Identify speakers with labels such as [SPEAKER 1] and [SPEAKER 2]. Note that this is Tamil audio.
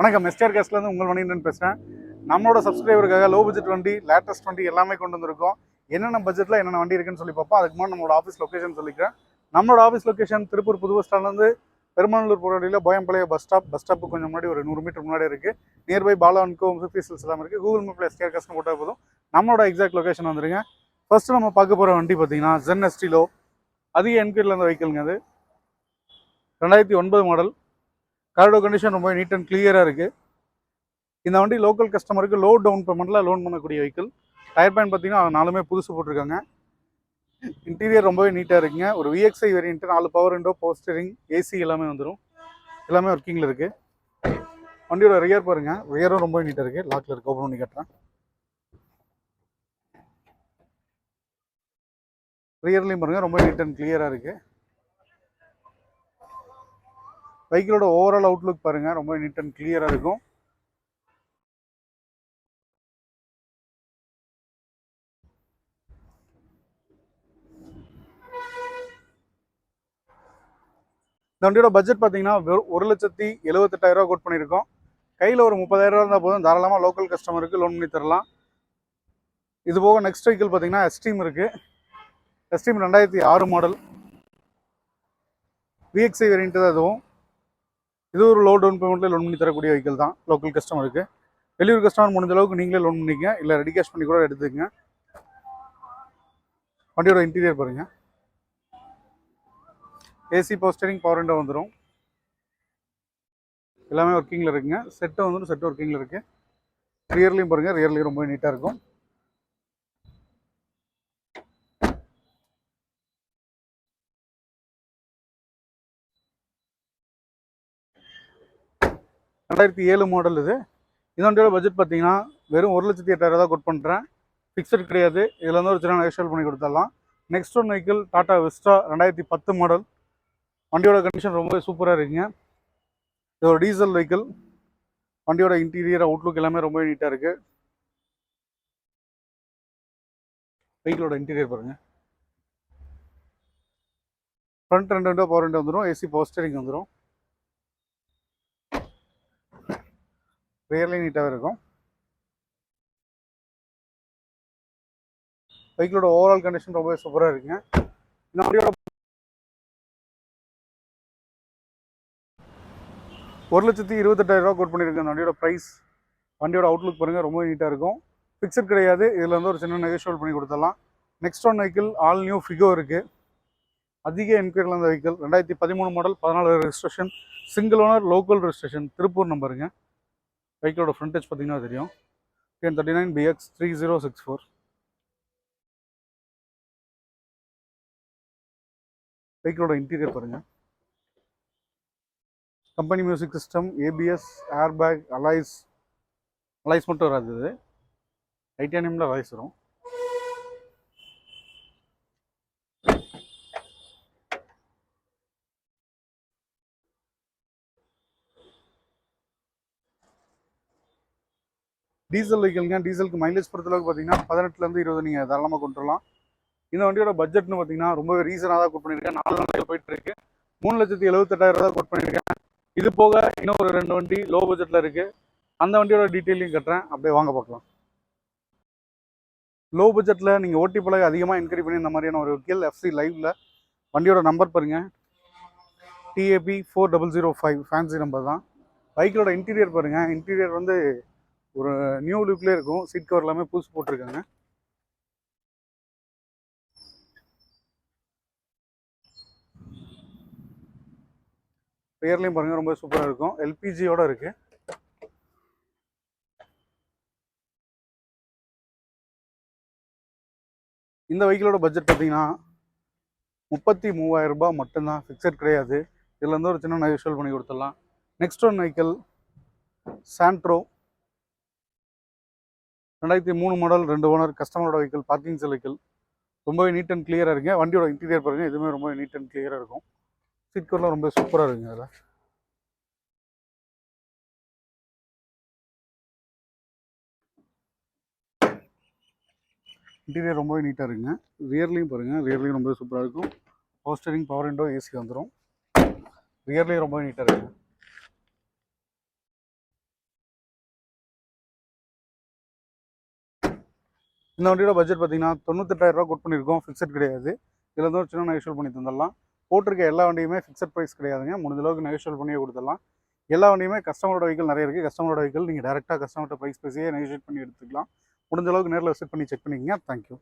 [SPEAKER 1] வணக்கம். எஸ்டிஆர் கேஸ்லேருந்து உங்கள் மணிகண்டன் பேசுகிறேன் நம்மளோட சப்ஸ்கிரைபருக்காக லோ பட்ஜெட் வண்டி லேட்டஸ்ட் வண்டி எல்லாமே கொண்டு வந்திருக்கோம். என்னென்ன பட்ஜெட்டில் என்னென்ன வண்டி இருக்குன்னு சொல்லி பார்ப்போம். அதுக்கு முன்னாடி நம்மளோட ஆஃபீஸ் லொக்கேஷன் சொல்லிக்கிறேன். நம்மளோட ஆஃபீஸ் லொக்கேஷன் திருப்பூர் புது பஸ் ஸ்டாண்ட்லேருந்து பெருமாநல்லூர் போகிற வழியில் போயம்பாளைய பஸ் ஸ்டாப் பஸ் ஸ்டாப்புக்கு கொஞ்சம் முன்னாடி ஒரு நூறு மீட்டர் முன்னாடி இருக்குது நியர்பை பாலாவன்கோ ஃபிஃப்டி சில்ஸ் எல்லாம் இருக்குது கூகுள் மேப்பில் ஸ்டேர் கேஸ்னு போட்டால் போதும். நம்மளோட எக்ஸாக்ட் லொக்கேஷன் வந்துருங்க. ஃபஸ்ட்டு நம்ம பார்க்க போகிற வண்டி பார்த்தீங்கன்னா ஜென் எஸ்டிலோ அதிக என்கொயரியில் இருந்த வெஹிக்கிள்ங்க அது. ரெண்டாயிரத்தி ஒன்பது மாடல் கார்டோ கண்டிஷன் ரொம்ப நீட் அண்ட் கிளியராக இருக்குது இந்த வண்டி லோக்கல் கஸ்டமருக்கு லோ டவுன் பேமெண்ட்டில் லோன் பண்ணக்கூடிய வெஹிக்கிள் டயர் பேன் பார்த்தீங்கன்னா நாலுமே புதுசு போட்டிருக்காங்க. இன்டீரியர் ரொம்பவே நீட்டாக இருக்குங்க. ஒரு விஎக்ஸ்ஐ வேரியன்ட்டு நாலு பவர் விண்டோ போஸ்டரிங் ஏசி எல்லாமே வந்துடும் எல்லாமே ஒர்க்கிங்கில் இருக்குது வண்டியோட ரியர் பாருங்க. ரியரும் ரொம்ப நீட்டாக இருக்குது லாக்கில் இருக்குது ஓப்பன் பண்ணி கட்டுறேன். ரியர்லையும் பாருங்கள் ரொம்ப நீட் அண்ட் கிளியராக இருக்குது வெஹிக்கிளோட ஓவரால் அவுட்லுக் பாருங்கள் ரொம்ப நீட் அண்ட் கிளியராக இருக்கும். இந்த வண்டியோட பட்ஜெட் பார்த்தீங்கன்னா வெறும் ஒரு லட்சத்தி எழுபத்தெட்டாயிரரூவா கோட் பண்ணியிருக்கோம். கையில் ஒரு முப்பதாயிரம் ரூபா இருந்தால் போதும். தாராளமாக லோக்கல் கஸ்டமருக்கு லோன் பண்ணி தரலாம். இது போக நெக்ஸ்ட் வெஹிக்கிள் பார்த்தீங்கன்னா எஸ்டீம் இருக்குது எஸ்டீம் ரெண்டாயிரத்தி ஆறு மாடல் விஎக்ஸை வேரியன்ட் தான் இதுவும். இது ஒரு லோ டவுன் பேமெண்ட்டில் லோன் பண்ணி தரக்கூடிய வெஹிக்கிள் தான். லோக்கல் கஸ்டமருக்கு வெளியூர் கஸ்டமர் முடிஞ்ச அளவுக்கு நீங்களே லோன் பண்ணிக்கங்க. இல்லை ரெடி கேஷ் பண்ணி கூட எடுத்துக்கங்க. வண்டியோட இன்டீரியர் பாருங்க. ஏசி போஸ்டரிங் பவர் விண்டோ வந்துடும் எல்லாமே ஒர்க்கிங்கில் இருக்குங்க. செட்டு வந்துடும் செட் ஒர்க்கிங்கில் இருக்குது ரியர்லையும் பாருங்கள் ரியர்லையும் ரொம்ப நீட்டாக இருக்கும். ரெண்டாயிரத்தி ஏழு மாடல் இது. இதோட பட்ஜெட் பார்த்தீங்கன்னா வெறும் ஒரு லட்சத்தி எட்டாயிரம் தான் கொட் பண்ணுறேன் ஃபிக்ஸட் கிடையாது. இதில் வந்து ஒரு சின்ன நெகோஷியல் பண்ணி கொடுத்துடலாம். Next one vehicle Tata Vista ரெண்டாயிரத்தி பத்து மாடல் வண்டியோட கண்டிஷன் ரொம்பவே சூப்பராக இருக்குங்க. இது ஒரு டீசல் வெஹிக்கிள் வண்டியோட இன்டீரியர் அவுட்லுக் எல்லாமே ரொம்ப நீட்டாக இருக்குது வெஹிக்கிளோட இன்டீரியர் பாருங்கள் ஃப்ரண்ட் ரெண்டு விண்டோ பவர் விண்டோ வந்துடும் ஏசி போஸ்டரிங் வந்துடும் ரியர்லி நீட்டாகவே இருக்கும். பைக்கிலோட ஓவரால் கண்டிஷன் ரொம்பவே சூப்பராக இருக்குங்க இந்த வண்டியோட ஒரு லட்சத்தி இருபத்தெட்டாயிரரூவா கோட் பண்ணியிருக்கேன். இந்த வண்டியோட ப்ரைஸ் வண்டியோட அவுட்லுக் பாருங்கள் ரொம்ப நீட்டாக இருக்கும். ஃபிக்ஸட் கிடையாது. இதில் வந்து ஒரு சின்ன நெகோஷியல் பண்ணி கொடுத்துடலாம். Next one vehicle all new Figo இருக்குது அதிக என்கொயரியில் இருந்த வெஹிக்கிள் ரெண்டாயிரத்தி பதிமூணு மாடல் பதினாலு registration single owner local registration Tiruppur நம்பருங்க பைக்கோட ஃப்ரண்டேஜ் பார்த்தீங்கன்னா தெரியும். Ten thirty nine BX three zero six four வெஹிக்கிளோட interior பாருங்க. Company music system ABS airbag alloys alloys மட்டும் வராது இது. டைட்டானியமில் அலைஸ் வரும். டீசல் வெஹிக்கிள்ங்க. டீசலுக்கு மைலேஜ் பொறுத்தளவுக்கு பார்த்தீங்கன்னா பதினெட்டுலேருந்து இருபது நீங்கள் தாராளமாக கொண்டு வரலாம். இந்த வண்டியோட பட்ஜெட்னு பார்த்தீங்கன்னா ரொம்பவே ரீசனாக தான் கொட் பண்ணியிருக்கேன். நாலு நாளைக்கு போயிட்டு இருக்கு மூணு லட்சத்தி எழுபத்தெட்டாயிரம் ரூபா கொட் பண்ணியிருக்கேன். இது போக இன்னும் ஒரு ரெண்டு வண்டி லோ பட்ஜெட்டில் இருக்குது அந்த வண்டியோட டீட்டெயிலையும் கட்டுறேன். அப்படியே வாங்க பார்க்கலாம். லோ பட்ஜெட்டில் நீங்கள் ஓட்டி பழக அதிகமாக என்கரி பண்ணி இந்த மாதிரியான ஒரு வெஹிக்கிள் எஃப்சி லைவில் வண்டியோட நம்பர் பாருங்க. TAP four double zero five fancy number தான். பைக்கோட இன்டீரியர் பாருங்கள் இன்டீரியர் வந்து ஒரு நியூ லுக்லேயே இருக்கும். சீட் கவர் எல்லாமே புதுசு போட்டிருக்காங்க. ரியர்லையும் பாருங்க ரொம்ப சூப்பராக இருக்கும். எல்பிஜியோட இருக்கு. இந்த வெஹிக்கிளோட பட்ஜெட் பார்த்தீங்கன்னா முப்பத்தி மூவாயிரம் ரூபாய் மட்டும்தான். ஃபிக்ஸட் கிடையாது. இதுலேருந்து ஒரு சின்ன நெகோஷியல் பண்ணி கொடுத்துடலாம். நெக்ஸ்ட் ஒன் வெஹிக்கிள் சாண்ட்ரோ ரெண்டாயிரத்தி மூணு மாடல் ரெண்டு ஓனர் கஸ்டமரோட வெஹிக்கிள் பார்க்கிங் வெஹிக்கிள் ரொம்பவே நீட் அண்ட் கிளியராக இருக்குங்க. வண்டியோட இன்டீரியர் பாருங்க இதுவுமே ரொம்ப நீட் அண்ட் கிளியராக இருக்கும். சீட் கவர்லாம் ரொம்ப சூப்பராக இருக்குங்க அதில் இன்டீரியர் ரொம்பவே நீட்டாக இருக்குங்க. ரியர்லையும் பாருங்கள் ரியர்லையும் ரொம்ப சூப்பராக இருக்கும். போஸ்டரிங் பவர் விண்டோ ஏசி வந்துடும் ரியர்லையும் ரொம்ப நீட்டாக இருக்குங்க. இந்த வண்டியோட பட்ஜெட் பார்த்தீங்கன்னா தொண்ணூத்தெட்டாயிரம் ரூபா கொட் பண்ணியிருக்கோம். ஃபிக்ஸட் கிடையாது. இதில் வந்து ஒரு சின்ன நெகோஷியல் பண்ணி தந்துடலாம். போட்டிருக்க எல்லா வண்டியுமே ஃபிக்ஸட் ப்ரைஸ் கிடையாதுங்க. முடிஞ்ச அளவுக்கு நெகோஷியல் பண்ணியே கொடுத்துடலாம். எல்லா வண்டியுமே கஸ்டமரோட வெஹிக்கல் நிறைய இருக்குது கஸ்டமரோட வெஹிக்கல் நீங்கள் டேரெக்டாக கஸ்டமர்கிட்ட ப்ரைஸ் பேசியே நெகோஷியேட் பண்ணி எடுத்துக்கலாம். முடிஞ்ச அளவுக்கு நேரில் விசிட் பண்ணி செக் பண்ணிக்கங்க. தேங்க்யூ